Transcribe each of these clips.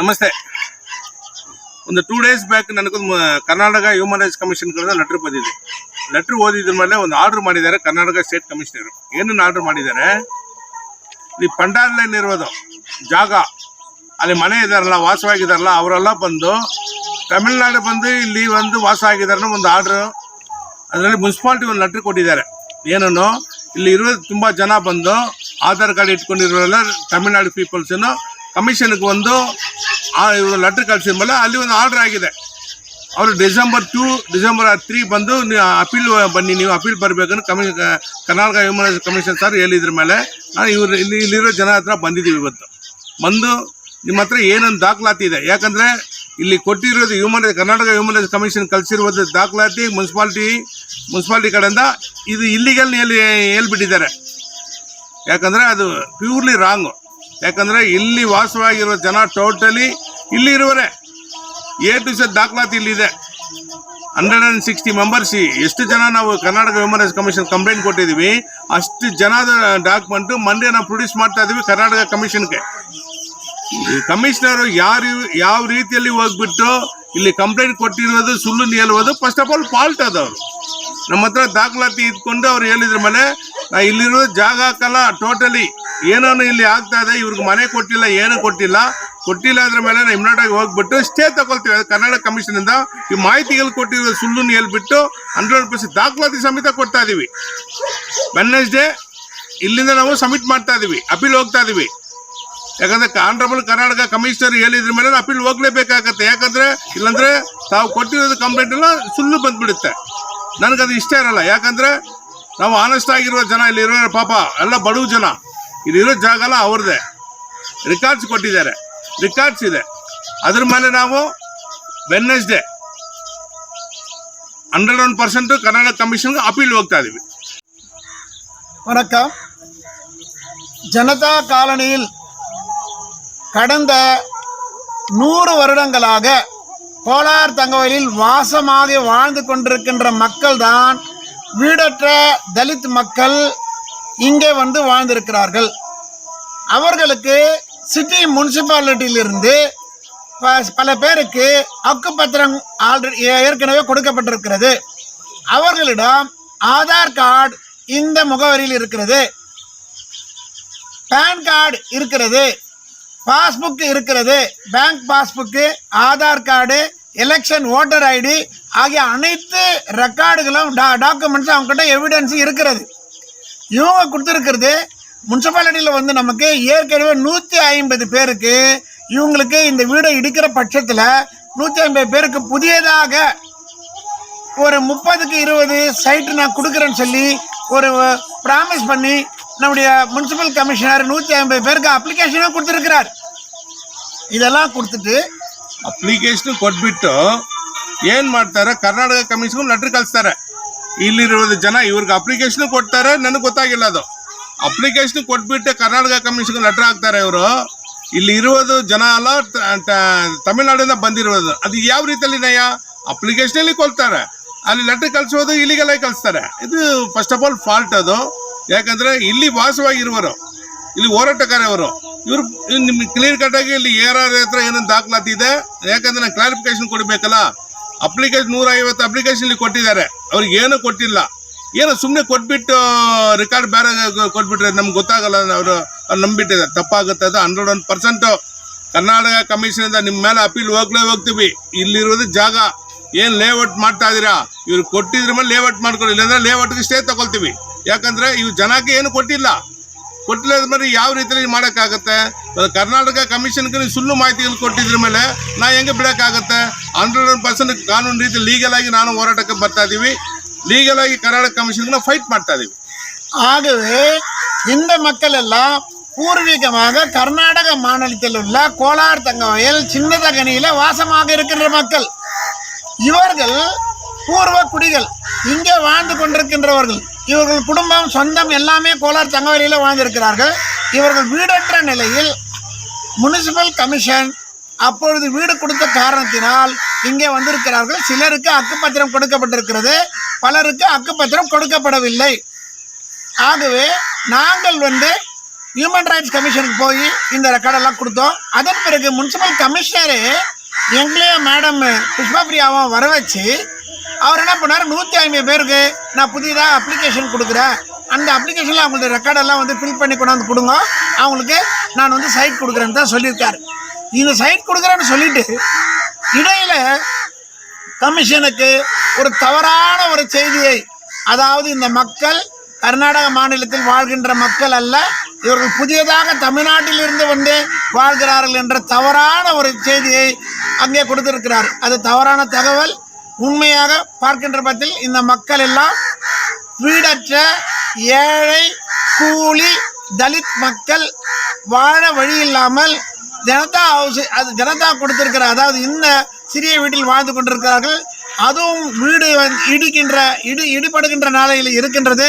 ನಮಸ್ತೆ. ಒಂದು two days back ನನಗೊಂದು Karnataka human rights commission letter ಬಂದಿದೆ. ಲೆಟ್ರ್ ಓದಿದ್ರ ಮೇಲೆ ಒಂದು ಆರ್ಡರ್ ಮಾಡಿದ್ದಾರೆ ಕರ್ನಾಟಕ ಸ್ಟೇಟ್ ಕಮಿಷನರ್ ಏನನ್ನು ಆರ್ಡರ್ ಮಾಡಿದ್ದಾರೆ? ಈ ಪಂಡಾಲಲ್ಲಿರೋದು ಜಾಗ. ಅಲ್ಲಿ ಮನೆ ಇದ್ದಾರಲ್ಲ ವಾಸವಾಗಿದಾರಲ್ಲ, ಅವರೆಲ್ಲ ಬಂದು ತಮಿಳ್ನಾಡು ಬಂದು ಇಲ್ಲಿ ಒಂದು ವಾಸ ಆಗಿದ್ದಾರೆ ಒಂದು ಆರ್ಡ್ರು ಅದರಲ್ಲಿ ಮುನ್ಸಿಪಾಲ್ಟಿ ಒಂದು ಲೆಟ್ರ್ ಕೊಟ್ಟಿದ್ದಾರೆ. ಏನನ್ನು? ಇಲ್ಲಿ ಇರೋ ತುಂಬ ಜನ ಬಂದು ಆಧಾರ್ ಕಾರ್ಡ್ ಇಟ್ಕೊಂಡಿರೋರೆಲ್ಲ ತಮಿಳ್ನಾಡು ಪೀಪಲ್ಸನ್ನು ಕಮಿಷನ್ಗೆ ಒಂದು ಲೆಟ್ರ್ ಕಳಿಸಿದ ಮೇಲೆ ಅಲ್ಲಿ ಒಂದು ಆರ್ಡರ್ ಆಗಿದೆ. ಅವರು ಡಿಸೆಂಬರ್ ಟೂ ಡಿಸೆಂಬರ್ ತ್ರೀ ಬಂದು ಅಪೀಲ್ ಬನ್ನಿ, ನೀವು ಅಪೀಲ್ ಬರಬೇಕನ್ನು ಕಮಿ ಕರ್ನಾಟಕ ಹ್ಯೂಮನ್ ಕಮಿಷನ್ ಸರ್ ಹೇಳಿದ್ರ ಮೇಲೆ, ನಾನು ಇವರು, ಇಲ್ಲಿ, ಇಲ್ಲಿರೋ ಜನ ಹತ್ರ ಬಂದಿದ್ದೀವಿ ಇವತ್ತು. ಬಂದು ನಿಮ್ಮ ಹತ್ರ ಏನೊಂದು ದಾಖಲಾತಿ ಇದೆ. ಯಾಕಂದರೆ ಇಲ್ಲಿ ಕೊಟ್ಟಿರೋದು ಹ್ಯೂಮನ್ ಕರ್ನಾಟಕ ಹ್ಯೂಮನ್ ಕಮಿಷನ್ ಕಳಿಸಿರುವುದು ದಾಖಲಾತಿ ಮುನ್ಸಿಪಾಲ್ಟಿ ಮುನ್ಸಿಪಾಲ್ಟಿ ಕಡೆಯಿಂದ ಇದು ಇಲ್ಲಿಗೆಲ್ಲ ಹೇಳಿ ಹೇಳ್ಬಿಟ್ಟಿದ್ದಾರೆ. ಯಾಕಂದರೆ ಅದು ಪ್ಯೂರ್ಲಿ ರಾಂಗು ಯಾಕಂದರೆ ಇಲ್ಲಿ ವಾಸವಾಗಿರೋ ಜನ ಟೋಟಲಿ ಇಲ್ಲಿ ಇರುವರೆ. ಎ ಟು ಸೆಟ್ ದಾಖಲಾತಿ ಇಲ್ಲಿದೆ. ಹಂಡ್ರೆಡ್ ಆ್ಯಂಡ್ ಸಿಕ್ಸ್ಟಿ ಮೆಂಬರ್ಸ್ ಎಷ್ಟು ಜನ ನಾವು ಕರ್ನಾಟಕ ರೈಟ್ಸ್ ಕಮಿಷನ್ ಕಂಪ್ಲೇಂಟ್ ಕೊಟ್ಟಿದ್ದೀವಿ, ಅಷ್ಟು ಜನದ ಡಾಕ್ಯುಮೆಂಟು ಮಂಡೇ ನಾವು ಪ್ರೊಡ್ಯೂಸ್ ಮಾಡ್ತಾ ಇದ್ದೀವಿ ಕರ್ನಾಟಕ ಕಮಿಷನ್ಗೆ ಈ ಕಮಿಷನರ್ ಯಾರು, ಯಾವ ರೀತಿಯಲ್ಲಿ ಹೋಗ್ಬಿಟ್ಟು ಇಲ್ಲಿ ಕಂಪ್ಲೇಂಟ್ ಕೊಟ್ಟಿರೋದು, ಸುಳ್ಳು ಹೇಳುವುದು ಫಸ್ಟ್ ಆಫ್ ಆಲ್ ಫಾಲ್ಟ್ ಅದವರು ನಮ್ಮ ಹತ್ರ ದಾಖಲಾತಿ ಇದ್ಕೊಂಡು ಅವ್ರು ಹೇಳಿದ್ರ ಮೇಲೆ, ನಾ ಇಲ್ಲಿರೋ ಜಾಗ ಹಾಕಲ್ಲ ಟೋಟಲಿ ಏನೋ ಇಲ್ಲಿ ಆಗ್ತಾ ಇದೆ, ಇವ್ರಿಗೆ ಮನೆ ಕೊಟ್ಟಿಲ್ಲ, ಏನೂ ಕೊಟ್ಟಿಲ್ಲ. ಕೊಟ್ಟಿಲ್ಲ ಅದ್ರ ಮೇಲೆ ನಾವು ಇಮ್ಮಿಡಿಯೇಟ್ ಆಗಿ ಹೋಗ್ಬಿಟ್ಟು ಸ್ಟೇ ತಗೊಳ್ತೀವಿ ಅದು ಕರ್ನಾಟಕ ಕಮಿಷನ್ ಇಂದ ಈ ಮಾಹಿತಿಗಳು ಕೊಟ್ಟಿರೋ ಸುಳ್ಳು ಹೇಳ್ಬಿಟ್ಟು ಹಂಡ್ರೆಡ್ ಪರ್ಸೆಂಟ್ ದಾಖಲಾತಿ ಸಮೇತ ಕೊಡ್ತಾ ಇದೀವಿ. ವೆನ್ನೆಸ್ಡೇ ಇಲ್ಲಿಂದ ನಾವು ಸಬ್ಮಿಟ್ ಮಾಡ್ತಾ ಇದೀವಿ. ಅಪೀಲ್ ಹೋಗ್ತಾ ಇದೀವಿ. ಯಾಕಂದ್ರೆ ಆನರಬಲ್ ಕರ್ನಾಟಕ ಕಮಿಷನರ್ ಹೇಳಿದ್ರ ಮೇಲೆ ಅಪೀಲ್ ಹೋಗ್ಲೇಬೇಕಾಗತ್ತೆ. ಯಾಕಂದ್ರೆ ಇಲ್ಲಾಂದ್ರೆ ತಾವು ಕೊಟ್ಟಿರೋದು ಕಂಪ್ಲೇಂಟ್ ಎಲ್ಲ ಸುಳ್ಳು ಬಂದ್ಬಿಡುತ್ತೆ. ನನಗದು ಇಷ್ಟ ಇರಲ್ಲ. ಯಾಕಂದ್ರೆ ನಾವು ಆನೆಸ್ಟ್ ಆಗಿರುವ ಜನ ಇಲ್ಲಿ ಇರೋ ಪಾಪ ಎಲ್ಲ ಬಡವ ಜನ. ಇಲ್ಲಿರೋ ಜಾಗ ಎಲ್ಲ ಅವ್ರದ್ದೇ. ರಿಕಾರ್ಡ್ಸ್ ಕೊಟ್ಟಿದ್ದಾರೆ. ರಿಕಾರ್ಡ್ಸ್ ಇದೆ ಅದ್ರ ಮೇಲೆ ನಾವು Wednesday hundred one percent Karnataka ಕಮಿಷನ್ಗೆ appeal ಹೋಗ್ತಾ ಇದೀವಿ வணக்கம் ஜனதா காலனியில் கடந்த நூறு வருடங்களாக கோலார் தங்கவயலில் வாசமாக வாழ்ந்து கொண்டிருக்கின்ற மக்கள்தான் வீடற்ற தலித் மக்கள் இங்கே வந்து வாழ்ந்திருக்கிறார்கள் அவர்களுக்கு சிட்டி முனிசிபாலிட்டியிலிருந்து ப- பல பேருக்கு ஹக்குப்பத்திரம் ஆல்ரெடி ஏற்கனவே கொடுக்கப்பட்டிருக்கிறது. அவர்களிடம் ஆதார் கார்டு இந்த முகவரியில் இருக்கிறது. பேன் கார்டு இருக்கிறது. பாஸ்புக் இருக்கிறது. Bank passbook Aadhaar card election voter ID ஆகிய அனைத்து ரெக்கார்டுகளும் டா டாக்குமெண்ட்ஸும் அவங்ககிட்ட எவிடன்ஸும் இருக்கிறது. இவங்க கொடுத்துருக்கிறது முனிசிபாலிட்டியில் வந்து நமக்கு ஏற்கனவே நூற்றி ஐம்பது பேருக்கு இவங்களுக்கு இந்த வீடை இடிக்கிற பட்சத்தில் நூற்றி ஐம்பது பேருக்கு புதியதாக ஒரு முப்பதுக்கு இருபது சைட்டு நான் கொடுக்குறேன்னு சொல்லி ஒரு ப்ராமிஸ் பண்ணி நம்முடைய முனிசிபல் கமிஷனர் நூற்றி ஐம்பது பேருக்கு அப்ளிகேஷனும் கொடுத்துருக்கிறார் இதெல்லாம் கொடுத்துட்டு ಅಪ್ಲಿಕೇಶನ್ ಕೊಟ್ಬಿಟ್ಟು ಏನ್ ಮಾಡ್ತಾರೆ ಕರ್ನಾಟಕ ಕಮಿಷನ್ ಲೆಟರ್ ಕಳಿಸ್ತಾರೆ ಇಲ್ಲಿರೋದು ಜನ ಇವ್ರಿಗೆ ಅಪ್ಲಿಕೇಶನ್ ಕೊಡ್ತಾರೆ ನನಗೆ ಗೊತ್ತಾಗಿಲ್ಲ ಅದು ಅಪ್ಲಿಕೇಶನ್ ಕೊಟ್ಬಿಟ್ಟು ಕರ್ನಾಟಕ ಕಮಿಷನ್ ಲೆಟರ್ ಹಾಕ್ತಾರೆ ಇವರು. ಇಲ್ಲಿ ಇರುವುದು ಜನ ಅಲ್ಲ ತಮಿಳ್ನಾಡಿಂದ ಬಂದಿರೋದು ಅದು ಯಾವ ರೀತಿಯಲ್ಲಿ ನಯ ಅಪ್ಲಿಕೇಶನಲ್ಲಿ ಕೊಲ್ತಾರೆ ಅಲ್ಲಿ ಲೆಟರ್ ಕಳಿಸೋದು ಇಲ್ಲಿಗೆಲ್ಲ ಕಳಿಸ್ತಾರೆ. ಇದು ಫಸ್ಟ್ ಆಫ್ ಆಲ್ ಫಾಲ್ಟ್ ಅದು. ಯಾಕಂದ್ರೆ ಇಲ್ಲಿ ವಾಸವಾಗಿರುವರು. ಇಲ್ಲಿ ಹೋರಾಟಗಾರವರು. ಇವರು ನಿಮ್ಗೆ ಕ್ಲಿಯರ್ ಕಟ್ ಆಗಿ ಇಲ್ಲಿ ಏರ್ ಆರ್ ಹತ್ರ ಏನೇನು ದಾಖಲಾತಿ ಇದೆ. ಯಾಕಂದ್ರೆ ನಾನು ಕ್ಲಾರಿಫಿಕೇಶನ್ ಕೊಡಬೇಕಲ್ಲ. ಅಪ್ಲಿಕೇಶನ್ ನೂರ ಐವತ್ತು ಅಪ್ಲಿಕೇಶನ್ ಇಲ್ಲಿ ಕೊಟ್ಟಿದ್ದಾರೆ. ಅವ್ರಿಗೆ ಏನು ಕೊಟ್ಟಿಲ್ಲ. ಏನೋ ಸುಮ್ಮನೆ ಕೊಟ್ಬಿಟ್ಟು ರೆಕಾರ್ಡ್ ಬೇರೆ ಕೊಟ್ಬಿಟ್ರೆ ನಮ್ಗೆ ಗೊತ್ತಾಗಲ್ಲ, ಅವರು ನಂಬಿಟ್ಟಿದ್ದಾರೆ. ತಪ್ಪಾಗುತ್ತೆ ಅದು ಹಂಡ್ರೆಡ್ ಒನ್ ಪರ್ಸೆಂಟು ಕರ್ನಾಟಕ ಕಮಿಷನಿಂದ ನಿಮ್ಮ ಮೇಲೆ ಅಪೀಲ್ ಹೋಗ್ಲೇ ಹೋಗ್ತೀವಿ. ಇಲ್ಲಿರೋದು ಜಾಗ. ಏನು ಲೇಔಟ್ ಮಾಡ್ತಾ ಇದ್ದೀರಾ ಇವ್ರು ಕೊಟ್ಟಿದ್ರ ಮೇಲೆ ಲೇಔಟ್ ಮಾಡ್ಕೊಳ್ಳಿ. ಇಲ್ಲಾಂದ್ರೆ ಲೇಔಟ್ಗೆ ಸ್ಟೇ ತಗೊಳ್ತೀವಿ. ಯಾಕಂದ್ರೆ ಇವು ಜನಕ್ಕೆ ಏನು ಕೊಟ್ಟಿಲ್ಲ. ಕೊಟ್ಟಿಲ್ಲ ಮೇಲೆ ಯಾವ ರೀತಿಯಲ್ಲಿ ಮಾಡೋಕ್ಕಾಗತ್ತೆ? ಕರ್ನಾಟಕ ಕಮಿಷನ್ಗೆ ನೀವು ಸುಳ್ಳು ಮಾಹಿತಿಗಳು ಕೊಟ್ಟಿದ್ರ ಮೇಲೆ ನಾ ಹೆಂಗೆ ಬಿಡೋಕ್ಕಾಗತ್ತೆ? ಹಂಡ್ರೆಡ್ ಒನ್ ಪರ್ಸೆಂಟ್ ಕಾನೂನು ರೀತಿ ಲೀಗಲ್ ಆಗಿ ನಾನು ಹೋರಾಟಕ್ಕೆ ಬರ್ತಾ ಇದ್ದೀವಿ ಲೀಗಲ್ ಆಗಿ ಕರ್ನಾಟಕ ಕಮಿಷನ್ಗೆ ನಾವು ಫೈಟ್ ಮಾಡ್ತಾ ಇದ್ದೀವಿ ஆகவே இந்த மக்கள் எல்லாம் பூர்வீகமாக கர்நாடக மாநிலத்தில் உள்ள கோலார் தங்கவயல் சின்னதகனியில வாசமாக இருக்கின்ற மக்கள் இவர்கள் பூர்வ குடிகள் இங்கே வாழ்ந்து கொண்டிருக்கின்றவர்கள் இவர்கள் குடும்பம் சொந்தம் எல்லாமே கோலார் தங்கவயலில் வாழ்ந்திருக்கிறார்கள் இவர்கள் வீடற்ற நிலையில் முனிசிபல் கமிஷன் அப்பொழுது வீடு கொடுத்த காரணத்தினால் இங்கே வந்திருக்கிறார்கள் சிலருக்கு அக்குப்பத்திரம் கொடுக்கப்பட்டிருக்கிறது பலருக்கு அக்குப்பத்திரம் கொடுக்கப்படவில்லை. ஆகவே நாங்கள் வந்து ஹியூமன் ரைட்ஸ் கமிஷனுக்கு போய் இந்த ரெக்கார்டெல்லாம் கொடுத்தோம். அதன் பிறகு முனிசிபல் கமிஷனரு எங்களையும் மேடம் புஷ்பா பிரியாவும் வர வச்சு அவர் என்ன பண்ணார்? நூற்றி ஐம்பது பேருக்கு நான் புதிதாக அப்ளிகேஷன் கொடுக்குறேன். அந்த அப்ளிகேஷனில் அவங்களுடைய ரெக்கார்டெல்லாம் வந்து ஃபில் பண்ணி கொண்டாந்து கொடுங்க. அவங்களுக்கு நான் வந்து சைட் கொடுக்குறேன்னு தான் சொல்லியிருக்காரு. இந்த சைட் கொடுக்குறேன்னு சொல்லிட்டு இடையில் கமிஷனுக்கு ஒரு தவறான ஒரு செய்தியை அதாவது இந்த மக்கள் கர்நாடக மாநிலத்தில் வாழ்கின்ற மக்கள் அல்ல இவர்கள் புதியதாக தமிழ்நாட்டில் இருந்து வந்து வாழ்கிறார்கள் என்ற தவறான ஒரு செய்தியை அங்கே கொடுத்திருக்கிறார். அது தவறான தகவல். உண்மையாக பார்க்கின்ற பட்சத்தில் இந்த மக்கள் எல்லாம் வீடற்ற ஏழை கூலி தலித் மக்கள் வாழ வழி இல்லாமல் ஜனதா ஹவுஸ் அது ஜனதா கொடுத்திருக்கிற அதாவது இந்த சிறிய வீட்டில் வாழ்ந்து கொண்டிருக்கிறார்கள். அதுவும் வீடு வந்து இடிக்கின்ற இடி இடிபடுகின்ற நிலையில் இருக்கின்றது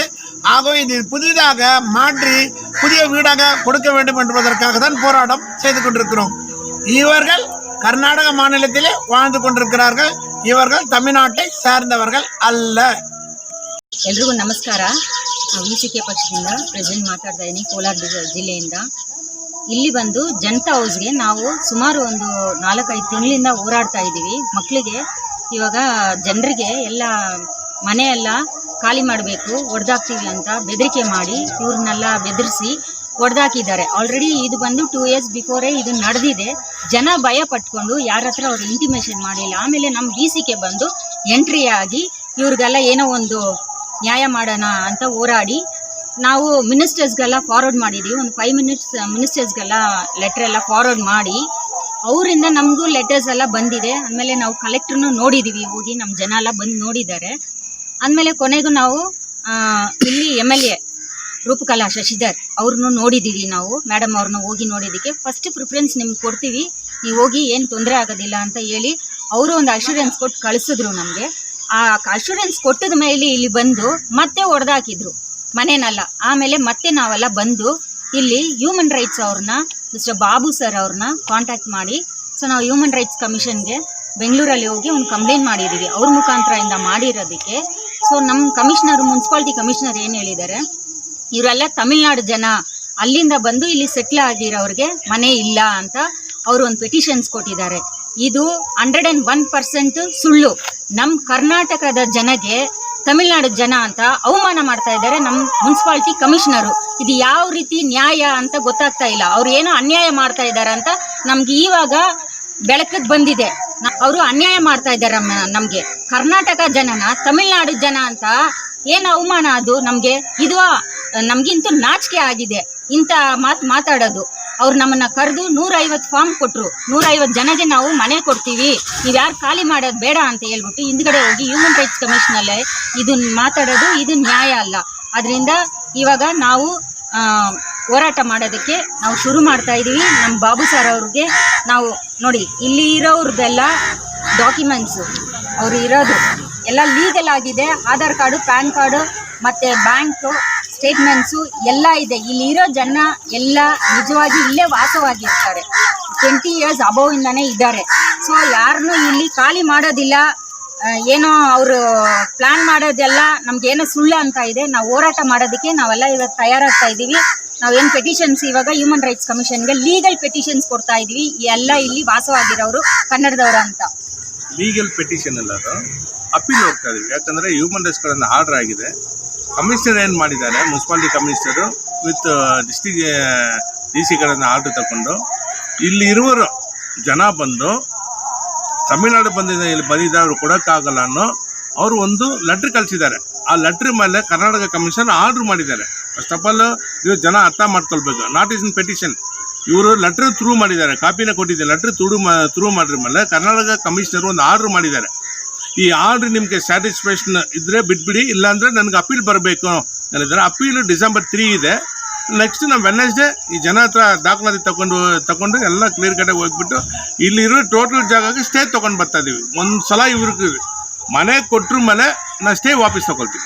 ஆகவே இது புதிதாக மாற்றி புதிய வீடாக கொடுக்க வேண்டும் என்பதற்காக தான் போராட்டம் செய்து கொண்டிருக்கிறோம் இவர்கள் கர்நாடக மாநிலத்திலே வாழ்ந்து கொண்டிருக்கிறார்கள் இவர்கள் தமிழ்நாட்டை சார்ந்தவர்கள் அல்ல ಎಲ್ರಿಗೂ ನಮಸ್ಕಾರ ವಿ ಸಿ ಕೆ ಪಕ್ಷದಿಂದ ಪ್ರೆಸಿಡೆಂಟ್ ಮಾತಾಡ್ತಾ ಇದ್ದೀನಿ ಕೋಲಾರ ಡಿ- ಜಿಲ್ಲೆಯಿಂದ ಇಲ್ಲಿ ಬಂದು ಜನತಾ ಹೌಸ್ಗೆ ನಾವು ಸುಮಾರು ಒಂದು ನಾಲ್ಕೈದು ತಿಂಗಳಿಂದ ಹೋರಾಡ್ತಾ ಇದ್ದೀವಿ ಮಕ್ಕಳಿಗೆ ಇವಾಗ ಜನರಿಗೆ ಎಲ್ಲ ಮನೆಯೆಲ್ಲ ಖಾಲಿ ಮಾಡಬೇಕು ಹೊಡೆದಾಕ್ತೀವಿ ಅಂತ ಬೆದರಿಕೆ ಮಾಡಿ ಇವ್ರನ್ನೆಲ್ಲ ಬೆದರಿಸಿ ಹೊಡೆದಾಕಿದ್ದಾರೆ ಆಲ್ರೆಡಿ ಇದು ಬಂದು ಟೂ ಇಯರ್ಸ್ ಬಿಫೋರೇ ಇದು ನಡೆದಿದೆ. ಜನ ಭಯ ಪಟ್ಕೊಂಡು ಯಾರ ಹತ್ರ ಅವ್ರು ಇಂಟಿಮೇಷನ್ ಮಾಡಿಲ್ಲ. ಆಮೇಲೆ ನಮ್ಮ ಬಿ ಸಿ ಕೆ ಬಂದು ಎಂಟ್ರಿ ಆಗಿ ಇವ್ರಿಗೆಲ್ಲ ಏನೋ ಒಂದು ನ್ಯಾಯ ಮಾಡೋಣ ಅಂತ ಹೋರಾಡಿ ನಾವು ಮಿನಿಸ್ಟರ್ಸ್ಗೆಲ್ಲ ಫಾರ್ವರ್ಡ್ ಮಾಡಿದ್ದೀವಿ ಒಂದು ಫೈವ್ ಮಿನಿಟ್ಸ್ ಮಿನಿಸ್ಟರ್ಸ್ಗೆಲ್ಲ ಲೆಟ್ರೆಲ್ಲ ಫಾರ್ವರ್ಡ್ ಮಾಡಿ ಅವರಿಂದ ನಮಗೂ ಲೆಟರ್ಸ್ ಎಲ್ಲ ಬಂದಿದೆ. ಆಮೇಲೆ ನಾವು ಕಲೆಕ್ಟ್ರನ್ನು ನೋಡಿದ್ದೀವಿ ಹೋಗಿ ನಮ್ಮ ಜನ ಎಲ್ಲ ಬಂದು ನೋಡಿದ್ದಾರೆ. ಆಮೇಲೆ ಕೊನೆಗೂ ನಾವು ಇಲ್ಲಿ M L A Roopakala Shashidhar ಅವ್ರನ್ನೂ ನೋಡಿದ್ದೀವಿ ನಾವು. ಮೇಡಮ್ ಅವ್ರನ್ನ ಹೋಗಿ ನೋಡಿದ್ದಕ್ಕೆ. ಫಸ್ಟ್ ಪ್ರಿಫರೆನ್ಸ್ ನಿಮ್ಗೆ ಕೊಡ್ತೀವಿ. ನೀವು ಹೋಗಿ ಏನು ತೊಂದರೆ ಆಗೋದಿಲ್ಲ ಅಂತ ಹೇಳಿ ಅವರು ಒಂದು ಅಶ್ಯೂರೆನ್ಸ್ ಕೊಟ್ಟು ಕಳಿಸಿದ್ರು ನಮಗೆ. ಆ ಅಶ್ಯೂರೆನ್ಸ್ ಕೊಟ್ಟದ ಮೇಲೆ ಇಲ್ಲಿ ಬಂದು ಮತ್ತೆ ಹೊಡೆದಾಕಿದ್ರು ಮನೇನಲ್ಲ. ಆಮೇಲೆ ಮತ್ತೆ ನಾವೆಲ್ಲ ಬಂದು ಇಲ್ಲಿ ಹ್ಯೂಮನ್ ರೈಟ್ಸ್ ಅವ್ರನ್ನ ಮಿಸ್ಟರ್ ಬಾಬು ಸರ್ ಅವ್ರನ್ನ ಕಾಂಟ್ಯಾಕ್ಟ್ ಮಾಡಿ. ಸೊ ನಾವು ಹ್ಯೂಮನ್ ರೈಟ್ಸ್ ಕಮಿಷನ್ಗೆ ಬೆಂಗಳೂರಲ್ಲಿ ಹೋಗಿ ಒಂದು ಕಂಪ್ಲೇಂಟ್ ಮಾಡಿದ್ದೀವಿ ಅವ್ರ ಮುಖಾಂತರದಿಂದ ಮಾಡಿರೋದಕ್ಕೆ. ಸೊ ನಮ್ಮ ಕಮಿಷನರ್ ಮುನ್ಸಿಪಾಲ್ಟಿ ಕಮಿಷನರ್ ಏನು ಹೇಳಿದ್ದಾರೆ ಇವರೆಲ್ಲ ತಮಿಳ್ನಾಡು ಜನ, ಅಲ್ಲಿಂದ ಬಂದು ಇಲ್ಲಿ ಸೆಟ್ಲ್ ಆಗಿರೋರಿಗೆ ಮನೆ ಇಲ್ಲ ಅಂತ ಅವರು ಒಂದು ಪೆಟಿಷನ್ಸ್ ಕೊಟ್ಟಿದ್ದಾರೆ. ಇದು ಹಂಡ್ರೆಡ್ ಆ್ಯಂಡ್ ಒನ್ ಪರ್ಸೆಂಟ್ ಸುಳ್ಳು. ನಮ್ಮ ಕರ್ನಾಟಕದ ಜನಗೆ ತಮಿಳ್ನಾಡು ಜನ ಅಂತ ಅವಮಾನ ಮಾಡ್ತಾ ಇದ್ದಾರೆ ನಮ್ಮ ಮುನ್ಸಿಪಾಲ್ಟಿ ಕಮಿಷನರು. ಇದು ಯಾವ ರೀತಿ ನ್ಯಾಯ ಅಂತ ಗೊತ್ತಾಗ್ತಾ ಇಲ್ಲ. ಅವ್ರು ಏನೋ ಅನ್ಯಾಯ ಮಾಡ್ತಾ ಇದ್ದಾರೆ ಅಂತ ನಮ್ಗೆ ಇವಾಗ ಬೆಳಕಿಗೆ ಬಂದಿದೆ. ಅವರು ಅನ್ಯಾಯ ಮಾಡ್ತಾ ಇದ್ದಾರೆ ನಮಗೆ. ಕರ್ನಾಟಕ ಜನನ, ತಮಿಳ್ನಾಡು ಜನ ಅಂತ ಏನು ಅವಮಾನ ಅದು? ನಮಗೆ ಇದು, ನಮಗಿಂತೂ ನಾಚಿಕೆ ಆಗಿದೆ ಇಂಥ ಮಾತು ಮಾತಾಡೋದು. ಅವ್ರು ನಮ್ಮನ್ನ ಕರೆದು ನೂರೈವತ್ತು ಫಾರ್ಮ್ ಕೊಟ್ಟರು ನೂರೈವತ್ತು ಜನಗೆ ನಾವು ಮನೆ ಕೊಡ್ತೀವಿ. ನೀವು ಯಾರು ಖಾಲಿ ಮಾಡೋದು ಬೇಡ ಅಂತ ಹೇಳ್ಬಿಟ್ಟು ಹಿಂದ್ಗಡೆ ಹೋಗಿ ಹ್ಯೂಮನ್ ರೈಟ್ಸ್ ಕಮಿಷನಲ್ಲೇ ಇದನ್ನ ಮಾತಾಡೋದು ಇದು ನ್ಯಾಯ ಅಲ್ಲ. ಅದರಿಂದ ಇವಾಗ ನಾವು ಹೋರಾಟ ಮಾಡೋದಕ್ಕೆ ನಾವು ಶುರು ಮಾಡ್ತಾ ಇದ್ದೀವಿ ನಮ್ಮ ಬಾಬು ಸರ್ ಅವ್ರಿಗೆ ನಾವು ನೋಡಿ, ಇಲ್ಲಿ ಇರೋರ್ದೆಲ್ಲ ಡಾಕ್ಯುಮೆಂಟ್ಸು. ಅವರು ಇರೋದು ಎಲ್ಲ ಲೀಗಲ್ ಆಗಿದೆ. ಆಧಾರ್ ಕಾರ್ಡು, ಪ್ಯಾನ್ ಕಾರ್ಡು, ಮತ್ತು ಬ್ಯಾಂಕು ಸ್ಟೇಟ್ಮೆಂಟ್ಸು ಎಲ್ಲ ಇದೆ. ಇಲ್ಲಿರೋ ಜನ ಎಲ್ಲ ನಿಜವಾಗಿ ಇಲ್ಲೇ ವಾಸವಾಗಿರ್ತಾರೆ. ಟ್ವೆಂಟಿ ಇಯರ್ಸ್ ಅಬೌವಿಂದನೇ ಇದ್ದಾರೆ. ಸೊ ಯಾರನ್ನು ಇಲ್ಲಿ ಖಾಲಿ ಮಾಡೋದಿಲ್ಲ. ಏನೋ ಅವರು ಪ್ಲಾನ್ ಮಾಡೋದೆಲ್ಲ ನಮ್ಗೇನೋ ಸುಳ್ಳು ಅಂತ ಇದೆ. ನಾವು ಹೋರಾಟ ಮಾಡೋದಕ್ಕೆ ನಾವೆಲ್ಲ ಇವಾಗ ತಯಾರಾಗ್ತಾ ಇದ್ದೀವಿ ನಾವೇನು ಪೆಟಿಷನ್ಸ್ ಇವಾಗ ಹ್ಯೂಮನ್ ರೈಟ್ಸ್ ಕಮಿಷನ್ಗೆ ಲೀಗಲ್ ಪೆಟಿಷನ್ಸ್ ಕೊಡ್ತಾ ಇದ್ವಿ. ಎಲ್ಲ ಇಲ್ಲಿ ವಾಸವಾಗಿರೋರು ಕನ್ನಡದವರು ಅಂತ. ಲೀಗಲ್ ಪೆಟಿಷನ್ ಅದು. ಅಪೀಲ್ ಹೋಗ್ತಾ ಇದ್ದೀವಿ ಯಾಕಂದರೆ ಹ್ಯೂಮನ್ ರೈಟ್ಸ್ಗಳನ್ನು ಆರ್ಡರ್ ಆಗಿದೆ. ಕಮಿಷನರ್ ಏನು ಮಾಡಿದ್ದಾರೆ, municipality commissioner with district D ಸಿಗಳನ್ನು order ತಗೊಂಡು, ಇಲ್ಲಿ ಇರುವರು ಜನ ಬಂದು, ತಮಿಳ್ನಾಡು ಬಂದಿದ್ದ ಇಲ್ಲಿ ಬಂದಿದ್ದ ಅವರು ಕೊಡೋಕ್ಕಾಗಲ್ಲ ಅನ್ನೋ, ಅವರು ಒಂದು ಲೆಟ್ರ್ ಕಳಿಸಿದ್ದಾರೆ. ಆ ಲೆಟ್ರ್ ಮೇಲೆ ಕರ್ನಾಟಕ ಕಮಿಷನ್ ಆರ್ಡ್ರ್ ಮಾಡಿದ್ದಾರೆ. ಫಸ್ಟ್ ಆಫ್ ಆಲ್ ನೀವು ಜನ ಅರ್ಥ ಮಾಡ್ಕೊಳ್ಬೇಕು. ನಾಟ್ ಇಸ್ ಇನ್ ಪೆಟಿಷನ್ ಇವರು ಲೆಟ್ರ್ ಥ್ರೂ ಮಾಡಿದ್ದಾರೆ. ಕಾಪಿನ ಕೊಟ್ಟಿದ್ದಾರೆ ಲೆಟ್ರ್ ತುಡು ಥ್ರೂ ಮಾಡಿದ ಮೇಲೆ ಕರ್ನಾಟಕ ಕಮಿಷನರ್ ಒಂದು ಆರ್ಡ್ರ್ ಮಾಡಿದ್ದಾರೆ. ಈ ಆರ್ಡರ್ ನಿಮಗೆ ಸ್ಯಾಟಿಸ್ಫ್ಯಾಕ್ಷನ್ ಇದ್ರೆ ಬಿಟ್ಬಿಡಿ, ಇಲ್ಲಾಂದ್ರೆ ನನಗೆ ಅಪೀಲ್ ಬರಬೇಕು. ಹೇಳಿದ್ದಾರೆ ಅಪೀಲು ಡಿಸೆಂಬರ್ ತ್ರೀ ಇದೆ. ನೆಕ್ಸ್ಟ್ ನಾವು ವೆನ್ನೆಸ್ಡೇ ಈ ಜನ ಹತ್ರ ದಾಖಲಾತಿ ತಗೊಂಡು ತಗೊಂಡು ಎಲ್ಲ ಕ್ಲಿಯರ್ ಕಡೆಗೆ ಹೋಗ್ಬಿಟ್ಟು ಇಲ್ಲಿರೋ ಟೋಟಲ್ ಜಾಗಕ್ಕೆ ಸ್ಟೇ ತೊಗೊಂಡು ಬರ್ತಾ ಇದ್ದೀವಿ ಒಂದು ಸಲ ಇವ್ರಿಗೆ ಮನೆ ಕೊಟ್ಟರು ಮನೆ ನಾನು ಸ್ಟೇ ವಾಪಸ್ ತಗೊಳ್ತೀವಿ